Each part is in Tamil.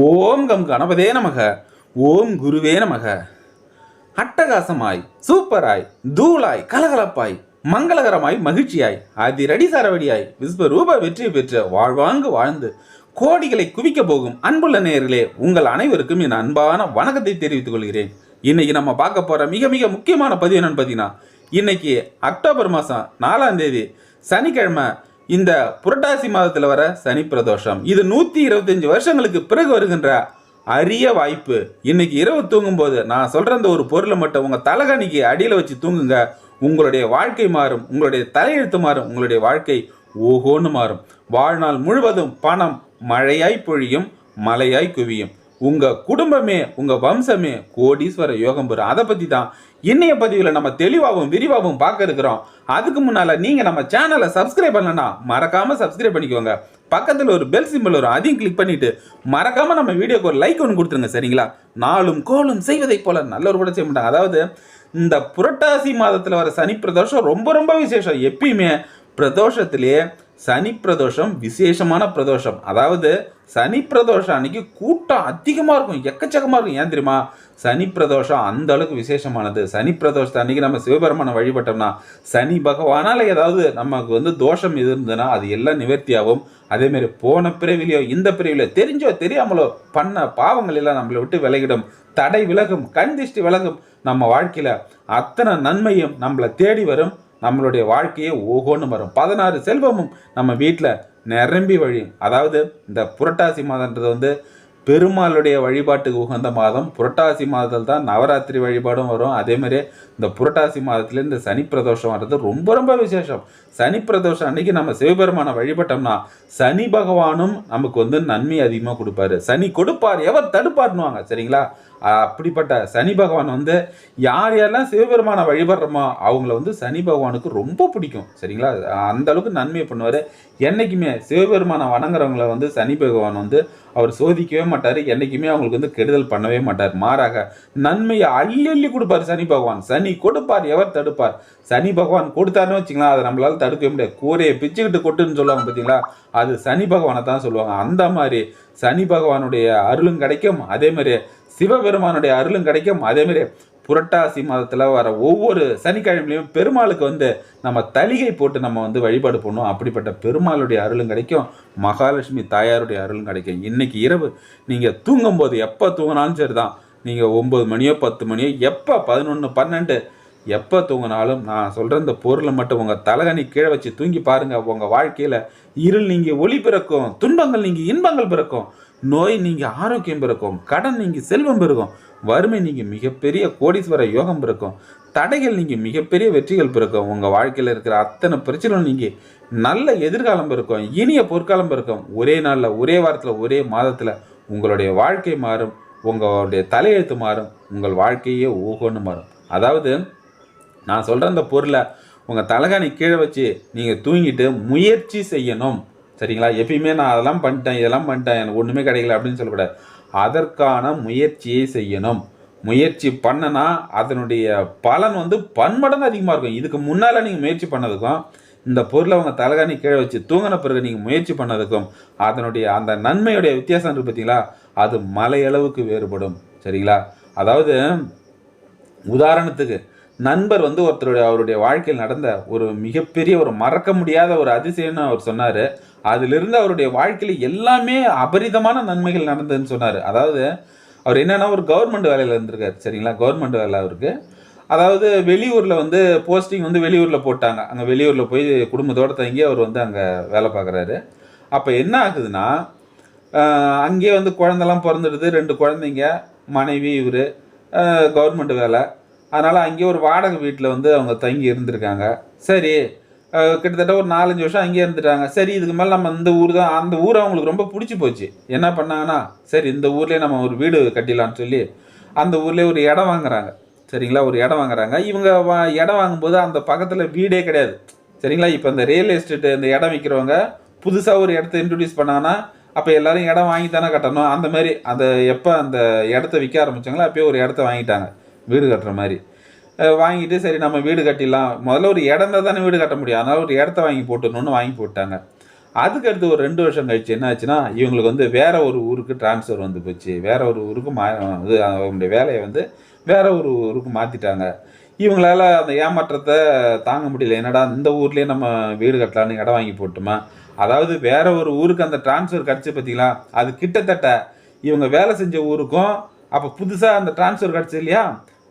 ஓம் கம் கணபதே நமக. ஓம் குருவே நமக. அட்டகாசமாய் சூப்பராய் தூளாய் கலகலப்பாய் மங்களகரமாய் மகிழ்ச்சியாய் அதிரடி சரவடியாய் விஸ்வரூப வெற்றி பெற்ற வாழ்வாங்கு வாழ்ந்து கோடிகளை குவிக்க போகும் அன்புள்ள நேர்களே உங்கள் அனைவருக்கும் என் அன்பான வணக்கத்தை தெரிவித்துக் கொள்கிறேன். இன்னைக்கு நம்ம பார்க்க போற மிக மிக முக்கியமான பதிவு என்னன்னு பார்த்தீங்கன்னா இன்னைக்கு அக்டோபர் மாதம் நாலாம் தேதி சனிக்கிழமை இந்த புரட்டாசி மாதத்தில் வர சனி பிரதோஷம். இது நூற்றி இருபத்தஞ்சு வருஷங்களுக்கு பிறகு வருகின்ற அரிய வாய்ப்பு. இன்னைக்கு இரவு தூங்கும்போது நான் சொல்கிற அந்த ஒரு பொருளை மட்டும் உங்கள் தலைகணிக்கு அடியில் வச்சு தூங்குங்க. உங்களுடைய வாழ்க்கை மாறும். உங்களுடைய தலையெழுத்து மாறும். உங்களுடைய வாழ்க்கை ஓஹோன்னு மாறும். வாழ்நாள் முழுவதும் பணம் மழையாய் பொழியும் மலையாய் குவியும். உங்கள் குடும்பமே உங்கள் வம்சமே கோடீஸ்வர யோகம் பெறும். அதை பற்றி தான் இன்னைய பதிவில் நம்ம தெளிவாகவும் விரிவாகவும் பார்க்க இருக்கிறோம். அதுக்கு முன்னால நீங்கள் நம்ம சேனலை சப்ஸ்கிரைப் பண்ணலன்னா மறக்காமல் சப்ஸ்கிரைப் பண்ணிக்கோங்க. பக்கத்தில் ஒரு பெல் சிம்பிள் வரும் அதையும் கிளிக் பண்ணிவிட்டு மறக்காமல் நம்ம வீடியோக்கு ஒரு லைக் ஒன்று கொடுத்துருங்க சரிங்களா? நாளும் கோலும் செய்வதைப் போல நல்ல கூட செய்ய மாட்டாங்க அதாவது இந்த புரட்டாசி மாதத்தில் வர சனி பிரதோஷம் ரொம்ப ரொம்ப விசேஷம். எப்பயுமே பிரதோஷத்திலே சனி பிரதோஷம் விசேஷமான பிரதோஷம். அதாவது சனி பிரதோஷம் அன்னைக்கு கூட்டம் அதிகமாக இருக்கும் எக்கச்சக்கமாக இருக்கும். ஏன் தெரியுமா? சனி பிரதோஷம் அந்த அளவுக்கு விசேஷமானது. சனி பிரதோஷத்தை அன்னைக்கு நம்ம சிவபெருமானை வழிபட்டோம்னா சனி பகவானால் ஏதாவது நமக்கு வந்து தோஷம் எது இருந்ததுன்னா அது எல்லாம் நிவர்த்தியாகும். அதேமாரி போன பிறவிலையோ இந்த பிறவிலையோ தெரிஞ்சோ தெரியாமலோ பண்ண பாவங்கள் எல்லாம் நம்மளை விட்டு விலகிடும். தடை விலகும் கண் திஷ்டி விலகும். நம்ம வாழ்க்கையில் அத்தனை நன்மையும் நம்மளை தேடி வரும். நம்மளுடைய வாழ்க்கையே ஓகோன்னு வரும் பதினாறு செல்வமும் நம்ம வீட்டில் நிரம்பி வழியும் அதாவது இந்த புரட்டாசி மாதன்றது வந்து பெருமாளுடைய வழிபாட்டுக்கு உகந்த மாதம். புரட்டாசி மாதத்தில் தான் நவராத்திரி வழிபாடும் வரும். அதேமாதிரி இந்த புரட்டாசி மாதத்துல இந்த சனி பிரதோஷம் வர்றது ரொம்ப ரொம்ப விசேஷம். சனி பிரதோஷம் அன்னைக்கு நம்ம சிவபெருமானை வழிபட்டோம்னா சனி பகவானும் நமக்கு வந்து நன்மை அதிகமாக கொடுப்பாரு. சனி கொடுப்பார். எவர் தடுப்பார்னுவாங்க சரிங்களா? அப்படிப்பட்ட சனி பகவான் வந்து யார் யாரெல்லாம் சிவபெருமானை வழிபடுறோமோ அவங்கள வந்து சனி பகவானுக்கு ரொம்ப பிடிக்கும். சரிங்களா? அந்த அளவுக்கு நன்மையை பண்ணுவார். என்றைக்குமே சிவபெருமானை வணங்குறவங்கள வந்து சனி பகவான் வந்து அவர் சோதிக்கவே மாட்டார். என்றைக்குமே அவங்களுக்கு வந்து கெடுதல் பண்ணவே மாட்டார். மாறாக நன்மையை அள்ளி அள்ளி கொடுப்பார் சனி பகவான். சனி கொடுப்பார். எவர் தடுப்பார்? சனி பகவான் கொடுத்தாருன்னு வச்சுங்களா அதை நம்மளால தடுக்கவே முடியாது. கூரையை பிச்சுக்கிட்டு கொட்டுன்னு சொல்லுவாங்க பார்த்தீங்களா? அது சனி பகவானை தான் சொல்லுவாங்க. அந்த மாதிரி சனி பகவானுடைய அருளும் கிடைக்கும். அதே மாதிரி சிவபெருமானுடைய அருளும் கிடைக்கும். அதே மாதிரி புரட்டாசி மாதத்தில் வர ஒவ்வொரு சனிக்கிழமையும் பெருமாளுக்கு வந்து நம்ம தலிகை போட்டு நம்ம வந்து வழிபாடு பண்ணுவோம். அப்படிப்பட்ட பெருமாளுடைய அருளும் கிடைக்கும். மகாலட்சுமி தாயாருடைய அருளும் கிடைக்கும். இன்னைக்கு இரவு நீங்கள் தூங்கும்போது எப்போ தூங்கினாலும் சரி தான் நீங்கள் ஒம்பது மணியோ பத்து மணியோ எப்போ பதினொன்று பன்னெண்டு எப்போ தூங்கினாலும் நான் சொல்கிற இந்த பொருளை மட்டும் உங்கள் தலகணி கீழே வச்சு தூங்கி பாருங்கள் உங்கள் வாழ்க்கையில் இருள் நீங்கள் ஒளி பிறக்கும் துன்பங்கள் நீங்கள் இன்பங்கள் பிறக்கும் நோய் நீங்கள் ஆரோக்கியம் பிறக்கும் கடன் நீங்கள் செல்வம் பிறக்கும் வறுமை நீங்கள் மிகப்பெரிய கோடீஸ்வர யோகம் பிறக்கும் தடைகள் நீங்கள் மிகப்பெரிய வெற்றிகள் பிறக்கும் உங்கள் வாழ்க்கையில் இருக்கிற அத்தனை பிரச்சனையும் நீங்கள் நல்ல எதிர்காலம் பிறக்கும் இனிய பொற்காலம் பிறக்கும். ஒரே நாளில் ஒரே வாரத்தில் ஒரே மாதத்தில் உங்களுடைய வாழ்க்கை மாறும் உங்களுடைய தலையெழுத்து மாறும் உங்கள் வாழ்க்கையே ஊகோன்னு மாறும். அதாவது நான் சொல்கிற அந்த பொருளை உங்கள் தலைகாணி கீழே வச்சு நீங்கள் தூங்கிட்டு முயற்சி செய்யணும். சரிங்களா? எப்பயுமே நான் அதெல்லாம் பண்ணிட்டேன் இதெல்லாம் பண்ணிட்டேன் எனக்கு ஒன்றுமே கிடைக்கல அப்படின்னு சொல்லக்கூடாது. அதற்கான முயற்சியை செய்யணும். முயற்சி பண்ணனா அதனுடைய பலன் வந்து பன்மடங்கு அதிகமாக இருக்கும். இதுக்கு முன்னால் நீங்கள் முயற்சி பண்ணதுக்கும் இந்த பொருளை உங்கள் தலைகாணி கீழே வச்சு தூங்கின பிறகு நீங்கள் முயற்சி பண்ணதுக்கும் அதனுடைய அந்த நன்மையுடைய வித்தியாசம் இருக்குது பார்த்தீங்களா அது மலையளவுக்கு வேறுபடும். சரிங்களா? அதாவது உதாரணத்துக்கு நண்பர் வந்து ஒருத்தருடைய அவருடைய வாழ்க்கையில் நடந்த ஒரு மிகப்பெரிய ஒரு மறக்க முடியாத ஒரு அதிசயம்னு அவர் சொன்னார். அதிலிருந்து அவருடைய வாழ்க்கையில் எல்லாமே அபரிதமான நன்மைகள் நடந்ததுன்னு சொன்னார். அதாவது அவர் என்னென்னா ஒரு கவர்மெண்ட் வேலையில் இருந்திருக்காரு சரிங்களா? கவர்மெண்ட் வேலை அவருக்கு. அதாவது வெளியூரில் வந்து போஸ்டிங் வந்து வெளியூரில் போட்டாங்க. அங்கே வெளியூரில் போய் குடும்பத்தோடு தங்கி அவர் வந்து அங்கே வேலை பார்க்குறாரு. அப்போ என்ன ஆகுதுன்னா அங்கேயே வந்து குழந்தெல்லாம் பிறந்துடுது. ரெண்டு குழந்தைங்க மனைவி இவர் கவர்மெண்ட் வேலை. அதனால் அங்கேயே ஒரு வாடகை வீட்டில் வந்து அவங்க தங்கி இருந்திருக்காங்க. சரி கிட்டத்தட்ட ஒரு நாலஞ்சு வருஷம் அங்கேயே இருந்துட்டாங்க. சரி இதுக்கு மேலே நம்ம இந்த ஊர் தான் அந்த ஊர் அவங்களுக்கு ரொம்ப பிடிச்சி போச்சு. என்ன பண்ணாங்கன்னா சரி இந்த ஊர்லேயே நம்ம ஒரு வீடு கட்டிடலான்னு சொல்லி அந்த ஊர்லேயே ஒரு இடம் வாங்குறாங்க. சரிங்களா? ஒரு இடம் வாங்குறாங்க. இவங்க வா- இடம் வாங்கும்போது அந்த பக்கத்தில் வீடே கிடையாது. சரிங்களா? இப்போ இந்த ரியல் எஸ்டேட்டு இந்த இடம் விற்கிறவங்க புதுசாக ஒரு இடத்த இன்ட்ரடியூஸ் பண்ணாங்கன்னா அப்போ எல்லோரும் இடம் வாங்கி தானே கட்டணும். அந்த மாதிரி அந்த எப்போ அந்த இடத்த விற்க ஆரம்பிச்சாங்களோ அப்போயே ஒரு இடத்த வாங்கிட்டாங்க. வீடு கட்டுற மாதிரி. வாங்கிட்டு சரி நம்ம வீடு கட்டிடலாம். முதல்ல ஒரு இடம் தானே வீடு கட்ட முடியும். அதனால் ஒரு இடத்த வாங்கி போட்டுணுன்னு வாங்கி போட்டாங்க. அதுக்கு அடுத்து ஒரு ரெண்டு வருஷம் கழிச்சு என்ன ஆச்சுன்னா இவங்களுக்கு வந்து வேற ஒரு ஊருக்கு ட்ரான்ஸ்ஃபர் வந்து போச்சு. வேற ஒரு ஊருக்கு மா இது அவங்களுடைய வேலையை வந்து வேற ஒரு ஊருக்கு மாற்றிட்டாங்க இவங்களால அந்த ஏமாற்றத்தை தாங்க முடியல. என்னடா இந்த ஊர்லேயே நம்ம வீடு கட்டலான்னு இடம் வாங்கி போட்டுமா அதாவது வேற ஒரு ஊருக்கு அந்த ட்ரான்ஸ்ஃபர் கிடச்சி பார்த்தீங்களா? அது கிட்டத்தட்ட இவங்க வேலை செஞ்ச ஊருக்கும் அப்போ புதுசாக அந்த ட்ரான்ஸ்ஃபர் கிடச்சி இல்லையா?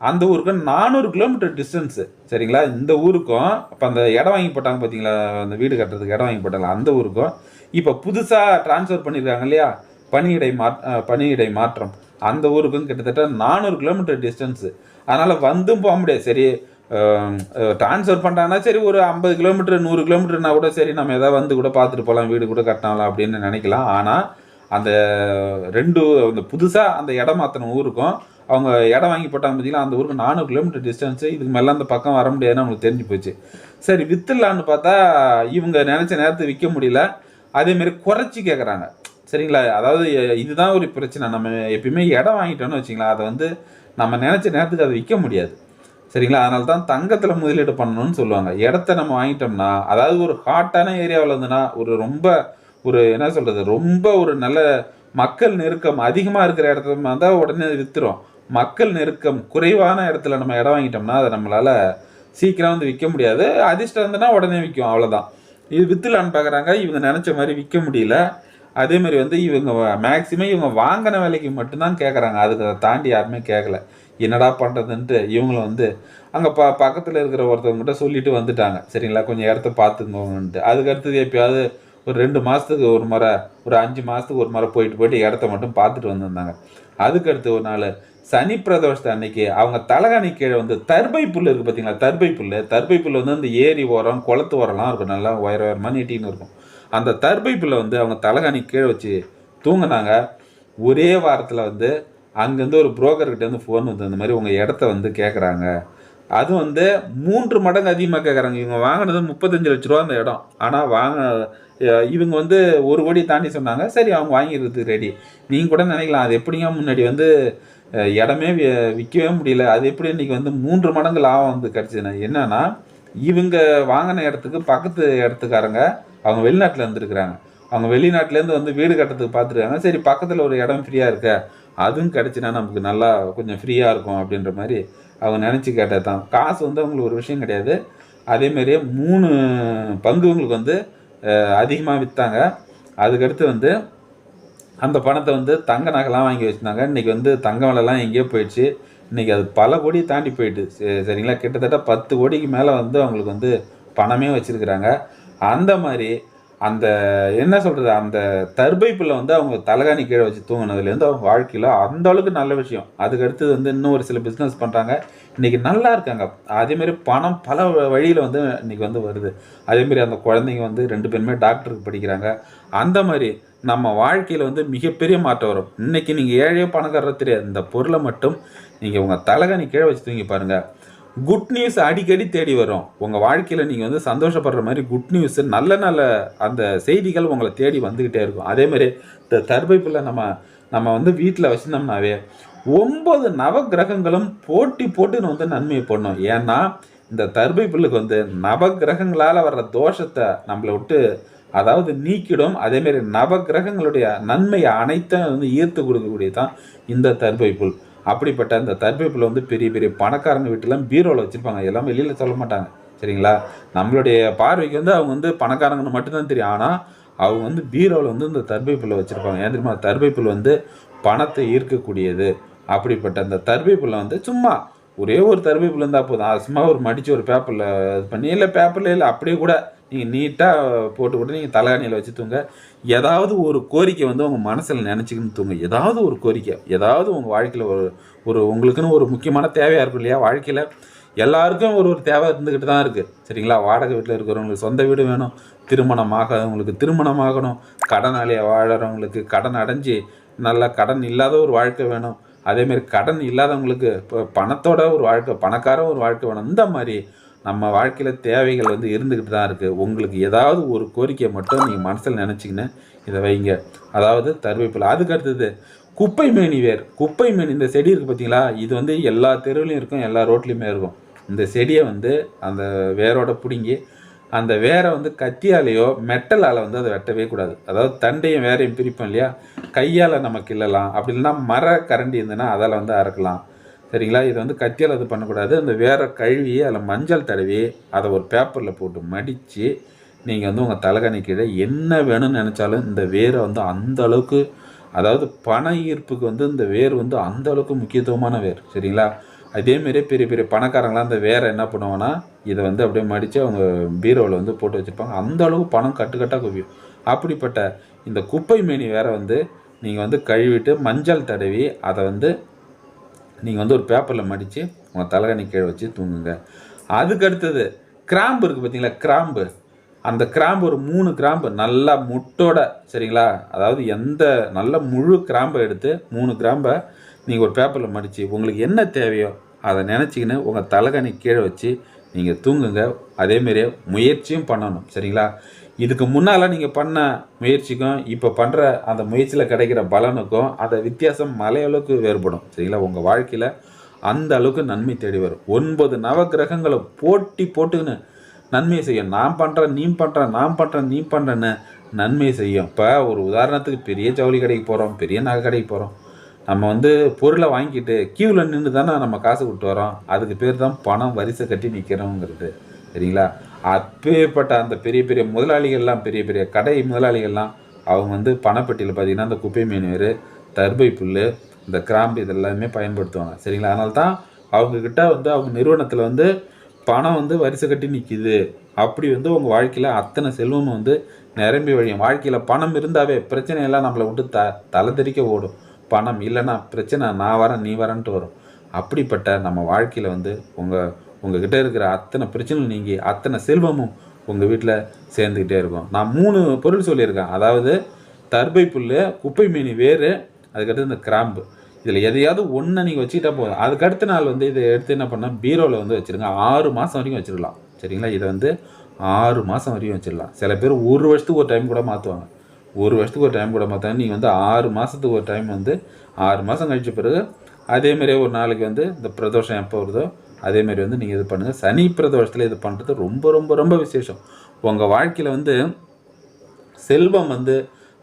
அந்த ஊருக்கும் நானூறு கிலோமீட்டர் டிஸ்டன்ஸு சரிங்களா? இந்த ஊருக்கும் இப்போ அந்த இடம் வாங்கி போட்டாங்க பார்த்தீங்களா அந்த வீடு கட்டுறதுக்கு இடம் வாங்கி போட்டாங்களா? அந்த ஊருக்கும் இப்போ புதுசாக டிரான்ஸ்ஃபர் பண்ணியிருக்காங்க இல்லையா? பணியிடை மா பணியிடை மாற்றம். அந்த ஊருக்கும் கிட்டத்தட்ட நானூறு கிலோமீட்டர் டிஸ்டன்ஸு அதனால் வந்தும் போக முடியாது. சரி ட்ரான்ஸ்ஃபர் பண்ணுறாங்கன்னா சரி ஒரு ஐம்பது கிலோமீட்டர் நூறு கிலோமீட்டர்னா கூட சரி நம்ம எதாவது வந்து கூட பார்த்துட்டு போகலாம் வீடு கூட கட்டலாம் அப்படின்னு நினைக்கலாம். ஆனால் அந்த ரெண்டு அந்த புதுசாக அந்த இடம் மாற்றின ஊருக்கும் அவங்க இடம் வாங்கி போட்டாங்க பார்த்தீங்களா அந்த ஊருக்கு நானூறு கிலோமீட்டர் டிஸ்டன்ஸு இதுக்கு மேலே அந்த பக்கம் வர முடியாதுன்னு அவங்களுக்கு தெரிஞ்சு போச்சு. சரி வித்துடலான்னு பார்த்தா இவங்க நினச்ச நேரத்துக்கு விற்க முடியல. அதேமாரி குறைச்சி கேட்குறாங்க சரிங்களா? அதாவது இதுதான் ஒரு பிரச்சனை. நம்ம எப்பயுமே இடம் வாங்கிட்டோன்னு வச்சிங்களா அதை வந்து நம்ம நினச்ச நேரத்துக்கு அதை விற்க முடியாது. சரிங்களா? அதனால தான் தங்கத்தில் முதலீடு பண்ணணும்னு சொல்லுவாங்க. இடத்த நம்ம வாங்கிட்டோம்னா அதாவது ஒரு ஹாட்டான ஏரியாவில் இருந்துன்னா ஒரு ரொம்ப ஒரு என்ன சொல்கிறது ரொம்ப ஒரு நல்ல மக்கள் நெருக்கம் அதிகமாக இருக்கிற இடத்துல இருந்தால் உடனே விற்றுரும் மக்கள் நெருக்கம் குறைவான இடத்துல நம்ம இடம் வாங்கிட்டோம்னா அதை நம்மளால் சீக்கிரம் வந்து விற்க முடியாது. அதிர்ஷ்டம் இருந்ததுன்னா உடனே விற்கும். அவ்வளோதான் இது வித்துலான்னு பார்க்குறாங்க இவங்க நினச்ச மாதிரி விற்க முடியல. அதே மாதிரி வந்து இவங்க மேக்ஸிமம் இவங்க வாங்கின விலைக்கு மட்டும்தான் கேட்குறாங்க அதுக்கு அதை தாண்டி யாருமே கேட்கல என்னடா பண்ணுறதுன்ட்டு இவங்களும் வந்து அங்கே ப பக்கத்தில் இருக்கிற ஒருத்தவங்ககிட்ட சொல்லிட்டு வந்துட்டாங்க. சரிங்களா? கொஞ்சம் இடத்த பார்த்துக்கோங்கன்ட்டு. அதுக்கடுத்தது எப்பயாவது ஒரு ரெண்டு மாதத்துக்கு ஒரு முறை ஒரு அஞ்சு மாதத்துக்கு ஒரு முறை போயிட்டு போயிட்டு இடத்த மட்டும் பார்த்துட்டு வந்திருந்தாங்க. அதுக்கடுத்து ஒரு நாள் சனி பிரதோஷத்தை அன்னைக்கு அவங்க தலகாணி கீழே வந்து தர்பை புல் இருக்குது பார்த்தீங்களா? தர்பை புல் தர்பை புல் வந்து அந்த ஏரி ஓரம் குளத்து ஓரம்லாம் இருக்கும். நல்லா உயர உயரமாக நீட்டின்னு இருக்கும். அந்த தர்பை புல்லை வந்து அவங்க தலகாணி கீழே வச்சு தூங்கினாங்க. ஒரே வாரத்தில் வந்து அங்கேருந்து ஒரு புரோக்கர்கிட்ட வந்து ஃபோன் வந்து இந்த மாதிரி உங்கள் இடத்த வந்து கேட்குறாங்க அது வந்து மூன்று மடங்கு அதிகமாக கேட்குறாங்க இவங்க வாங்கினது முப்பத்தஞ்சு லட்ச ரூபா அந்த இடம். ஆனால் வாங்க இவங்க வந்து ஒரு கோடி தாண்டி சொன்னாங்க. சரி அவங்க வாங்கிடுறது ரெடி நீங்கள் கூட நினைக்கலாம். அது எப்படிங்க முன்னாடி வந்து இடமே விற்கவே முடியல. அது எப்படி இன்னைக்கு வந்து மூன்று மடங்கு லாபம் வந்து கிடச்சிதுன்னா என்னென்னா இவங்க வாங்கின இடத்துக்கு பக்கத்து இடத்துக்காரங்க அவங்க வெளிநாட்டில் இருந்துருக்குறாங்க. அவங்க வெளிநாட்டிலேருந்து வந்து வீடு கட்டுறதுக்கு பார்த்துருக்காங்க. சரி பக்கத்தில் ஒரு இடம் ஃப்ரீயாக இருக்க. அதுவும் கிடச்சினா நமக்கு நல்லா கொஞ்சம் ஃப்ரீயாக இருக்கும் அப்படின்ற மாதிரி அவங்க நினச்சி கேட்டது தான். காசு வந்து அவங்களுக்கு ஒரு விஷயம் கிடையாது. அதேமாரியே மூணு பங்குங்களுக்கு வந்து அதிகமாக விற்றாங்க அதுக்கடுத்து வந்து அந்த பணத்தை வந்து தங்க நகைலாம் வாங்கி வச்சுருந்தாங்க. இன்றைக்கி வந்து தங்க விலைலாம் எங்கேயோ போயிடுச்சு. இன்றைக்கி அது பல கோடி தாண்டி போயிட்டு சரி- சரிங்களா? கிட்டத்தட்ட பத்து கோடிக்கு மேலே வந்து அவங்களுக்கு வந்து பணமே வச்சுருக்குறாங்க. அந்த மாதிரி அந்த என்ன சொல்கிறது அந்த தர்பைப்பில் வந்து அவங்க தலகாணி கீழே வச்சு தூங்கினதுலேருந்து அவங்க வாழ்க்கையில் அந்த அளவுக்கு நல்ல விஷயம். அதுக்கு அடுத்தது வந்து இன்னும் ஒரு சில பிஸ்னஸ் பண்ணுறாங்க இன்றைக்கி நல்லா இருக்காங்க. அதேமாரி பணம் பல வழியில் வந்து இன்றைக்கி வந்து வருது. அதேமாரி அந்த குழந்தைங்க வந்து ரெண்டு பேருமே டாக்டருக்கு படிக்கிறாங்க. அந்த மாதிரி நம்ம வாழ்க்கையில் வந்து மிகப்பெரிய மாற்றம் வரும். இன்றைக்கி நீங்கள் ஏழையோ பணக்காரரோ தெரியாது. இந்த பொருளை மட்டும் நீங்கள் உங்கள் தலகாணி கீழே வச்சு தூங்கி பாருங்கள் குட் நியூஸ் அடிக்கடி தேடி வரும் உங்கள் வாழ்க்கையில் நீங்கள் வந்து சந்தோஷப்படுற மாதிரி குட் நியூஸ் நல்ல நல்ல அந்த செய்திகள் உங்களை தேடி வந்துக்கிட்டே இருக்கும். அதேமாதிரி இந்த தர்பைப்பில் நம்ம நம்ம வந்து வீட்டில் வச்சுருந்தோம்னாவே ஒன்பது நவக்கிரகங்களும் போட்டி போட்டு வந்து நன்மையை பண்ணும் ஏன்னா இந்த தர்பை புல்லுக்கு வந்து நவ கிரகங்களால் வர்ற தோஷத்தை நம்மளை விட்டு அதாவது நீக்கிடும். அதேமாரி நவக்கிரகங்களுடைய நன்மையை அனைத்தும் வந்து ஈர்த்து கொடுக்கக்கூடியது தான் இந்த தர்பை புல் அப்படிப்பட்ட அந்த தர்பை வந்து பெரிய பெரிய பணக்காரங்க வீட்டிலாம் பீரோவில் வச்சுருப்பாங்க. எல்லாம் வெளியில் சொல்ல மாட்டாங்க. சரிங்களா? நம்மளுடைய பார்வைக்கு வந்து அவங்க வந்து பணக்காரங்கன்னு மட்டும்தான் தெரியும். ஆனால் அவங்க வந்து பீரோவில் வந்து இந்த தர்பை வச்சுருப்பாங்க. ஏன் தெரியுமா? தர்பை வந்து பணத்தை ஈர்க்கக்கூடியது. அப்படிப்பட்ட அந்த தர்பை வந்து சும்மா ஒரே ஒரு தர்பை இருந்தால் போதும். அது சும்மா ஒரு மடித்து ஒரு பேப்பரில் இது பண்ணி இல்லை பேப்பரில் இல்லை அப்படியே கூட நீங்கள் நீட்டாக போட்டு கூட நீங்கள் தலைகாணியில் வச்சு தூங்க. ஏதாவது ஒரு கோரிக்கை வந்து உங்கள் மனசில் நினச்சிக்கின்னு தூங்க. ஏதாவது ஒரு கோரிக்கை ஏதாவது உங்கள் வாழ்க்கையில் ஒரு ஒரு உங்களுக்குன்னு ஒரு முக்கியமான தேவையாக இருக்கும் இல்லையா வாழ்க்கையில்? எல்லாருக்கும் ஒரு ஒரு தேவை இருந்துக்கிட்டு தான் இருக்குது சரிங்களா? வாடகை வீட்டில் இருக்கிறவங்களுக்கு சொந்த வீடு வேணும். திருமணம் ஆகாதவங்களுக்கு திருமணம் ஆகணும். கடனாளியாக வாழறவங்களுக்கு கடன் அடைஞ்சு நல்ல கடன் இல்லாத ஒரு வாழ்க்கை வேணும். அதேமாரி கடன் இல்லாதவங்களுக்கு இப்போ பணத்தோட ஒரு வாழ்க்கை பணக்கார ஒரு வாழ்க்கை வேணும். இந்த மாதிரி நம்ம வாழ்க்கையில் தேவைகள் வந்து இருந்துக்கிட்டு தான் இருக்குது உங்களுக்கு ஏதாவது ஒரு கோரிக்கையை மட்டும் நீங்கள் மனசில் நினச்சிக்கின்னு இதை வைங்க. அதாவது தருவேப்பிலை. அதுக்கு அடுத்தது குப்பை மேனி வேர். குப்பை மேனி இந்த செடி இருக்குது பார்த்தீங்களா இது வந்து எல்லா தெருவிலையும் இருக்கும் எல்லா ரோட்லேயுமே இருக்கும். இந்த செடியை வந்து அந்த வேரோட பிடுங்கி அந்த வேரை வந்து கத்தியாலேயோ மெட்டலால் வந்து அதை வெட்டவே கூடாது. அதாவது தண்டையும் வேரையும் பிரிப்போம் இல்லையா? கையால் நம்ம கிள்ளலாம். அப்படி இல்லைன்னா மர கரண்டி இருந்ததுன்னா அதால் வந்து அறுக்கலாம். சரிங்களா? இதை வந்து கத்தியால் அது பண்ணக்கூடாது. அந்த வேற கழுவி அதில் மஞ்சள் தடவி அதை ஒரு பேப்பரில் போட்டு மடித்து நீங்கள் வந்து உங்கள் தலைகணி கீழே என்ன வேணும்னு நினச்சாலும் இந்த வேரை வந்து அந்த அளவுக்கு அதாவது பண ஈர்ப்புக்கு வந்து இந்த வேர் வந்து அந்த அளவுக்கு முக்கியத்துவமான வேர் சரிங்களா? அதேமாரி பெரிய பெரிய பணக்காரங்களாம் அந்த வேரை என்ன பண்ணுவாங்கன்னா இதை வந்து அப்படியே மடித்து அவங்க பீரோவில் வந்து போட்டு வச்சுருப்பாங்க. அந்த அளவுக்கு பணம் கட்டுக்கட்டாக குவியும். அப்படிப்பட்ட இந்த குப்பை மேனி வேற வந்து நீங்கள் வந்து கழுவிட்டு மஞ்சள் தடவி அதை வந்து நீங்கள் வந்து ஒரு பேப்பரில் மடித்து உங்கள் தலைகணி கீழே வச்சு தூங்குங்க. அதுக்கு அடுத்தது கிராம்பு இருக்குது பார்த்தீங்களா கிராம்பு. அந்த கிராம்பு ஒரு மூணு கிராம்பு நல்லா முட்டோட சரிங்களா? அதாவது எந்த நல்ல முழு கிராம்பை எடுத்து மூணு கிராம்பை நீங்கள் ஒரு பேப்பரில் மடித்து உங்களுக்கு என்ன தேவையோ அதை நினச்சிக்கின்னு உங்கள் தலைகணி கீழே வச்சு நீங்கள் தூங்குங்க. அதேமாரியே முயற்சியும் பண்ணணும் சரிங்களா? இதுக்கு முன்னால் நீங்கள் பண்ண முயற்சிக்கும் இப்போ பண்ணுற அந்த முயற்சியில் கிடைக்கிற பலனுக்கும் அதை வித்தியாசம் மலையளவுக்கு வேறுபடும். சரிங்களா? உங்கள் வாழ்க்கையில் அந்த அளவுக்கு நன்மை தேடி வரும். ஒன்பது நவகிரகங்களை போட்டி போட்டுக்கின்னு நன்மை செய்யும். நான் பண்ணுறேன் நீ பண்ணுறேன் நான் பண்ணுறேன் நீ பண்ணுறேன்னு நன்மை செய்யும். இப்போ ஒரு உதாரணத்துக்கு பெரிய ஜவுளி கடைக்கு போகிறோம் பெரிய நகை கடைக்கு போகிறோம் நம்ம வந்து பொருளை வாங்கிட்டு கியூவில் நின்று தானே நம்ம காசு கொடுத்து வரோம் அதுக்கு பேர் தான் பணம் வரிசை கட்டி நிற்கிறோங்கிறது சரிங்களா? அப்பேற்பட்ட அந்த பெரிய பெரிய முதலாளிகள்லாம் பெரிய பெரிய கடை முதலாளிகள்லாம் அவங்க வந்து பணப்பட்டியில் பார்த்தீங்கன்னா அந்த குப்பை மீன் தர்பை புல் இந்த கிராம்பு இதெல்லாமே பயன்படுத்துவாங்க. சரிங்களா? அதனால தான் அவங்கக்கிட்ட வந்து அவங்க நிறுவனத்தில் வந்து பணம் வந்து வரிசை கட்டி நிற்கிது அப்படி வந்து உங்கள் வாழ்க்கையில் அத்தனை செல்வமும் வந்து நிரம்பி வழியும். வாழ்க்கையில் பணம் இருந்தாவே பிரச்சனையெல்லாம் நம்மளை விட்டு த தலைதெறிக்க ஓடும். பணம் இல்லைன்னா பிரச்சனை நான் வரேன் நீ வரேன்ட்டு வரும். அப்படிப்பட்ட நம்ம வாழ்க்கையில் வந்து உங்கள் உங்ககிட்ட இருக்கிற அத்தனை பிரச்சனையும் நீங்கி அத்தனை செல்வமும் உங்கள் வீட்டில் சேர்ந்துக்கிட்டே இருக்கும். நான் மூணு பொருள் சொல்லியிருக்கேன். அதாவது தர்பை புல் குப்பை மீன் வேறு அதுக்கடுத்து இந்த கிராம்பு. இதில் எதையாவது ஒன்று நீங்கள் வச்சுக்கிட்டா போதும். அதுக்கு அடுத்த நாள் வந்து இதை எடுத்து என்ன பண்ணால் பீரோவில் வந்து வச்சுருங்க. ஆறு மாதம் வரைக்கும் வச்சிடலாம். சரிங்களா? இதை வந்து ஆறு மாதம் வரைக்கும் வச்சிடலாம். சில பேர் ஒரு வருஷத்துக்கு ஒரு டைம் கூட மாற்றுவாங்க ஒரு வருஷத்துக்கு ஒரு டைம் கூட மாற்றாங்க நீங்கள் வந்து ஆறு மாதத்துக்கு ஒரு டைம் வந்து ஆறு மாதம் கழிச்ச பிறகு அதேமாதிரியே ஒரு நாளைக்கு வந்து இந்த பிரதோஷம் எப்போ வருதோ அதேமாரி வந்து நீங்கள் இது பண்ணுங்கள் சனி பிரதோஷத்தில் இது பண்ணுறது ரொம்ப ரொம்ப ரொம்ப விசேஷம். உங்கள் வாழ்க்கையில் வந்து செல்வம் வந்து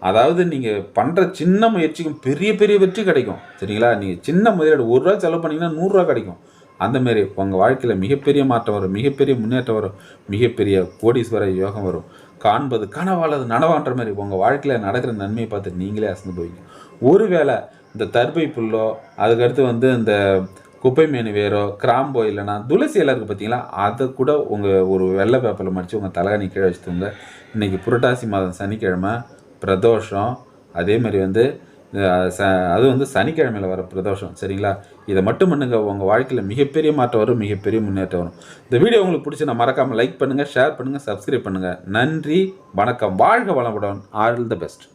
அதாவது நீங்கள் பண்ணுற சின்ன முயற்சிக்கும் பெரிய பெரிய வெற்றி கிடைக்கும். சரிங்களா? நீங்கள் சின்ன முதலீடு ஒரு ரூபா செலவு பண்ணிங்கன்னா நூறுரூவா கிடைக்கும். அந்தமாரி உங்கள் வாழ்க்கையில் மிகப்பெரிய மாற்றம் வரும் மிகப்பெரிய முன்னேற்றம் வரும் மிகப்பெரிய கோடீஸ்வர யோகம் வரும். காண்பது கனவாளது நனவான்ற மாதிரி உங்கள் வாழ்க்கையில் நடக்கிற நன்மையை பார்த்து நீங்களே அசந்து போவீங்க. ஒருவேளை இந்த தர்பை புல்லோ அதுக்கடுத்து வந்து இந்த குப்பை மீன் வேரோ கிராம்போ இல்லைனா துளசி எல்லாம் இருக்குது பார்த்தீங்களா? அதை கூட உங்கள் ஒரு வெள்ளை பேப்பரில் மடித்து உங்கள் தலைகாணி கீழே வச்சுக்கோங்க. இன்றைக்கி புரட்டாசி மாதம் சனிக்கிழமை பிரதோஷம். அதே மாதிரி வந்து ச அது வந்து சனிக்கிழமையில் வர பிரதோஷம் சரிங்களா? இதை மட்டும் பண்ணுங்க. உங்கள் வாழ்க்கையில் மிகப்பெரிய மாற்றம் வரும் மிகப்பெரிய முன்னேற்றம் வரும். இந்த வீடியோ உங்களுக்கு பிடிச்சி நான் மறக்காமல் லைக் பண்ணுங்கள் ஷேர் பண்ணுங்கள் சப்ஸ்கிரைப் பண்ணுங்கள் நன்றி வணக்கம். வாழ்க வளமுடன். All the best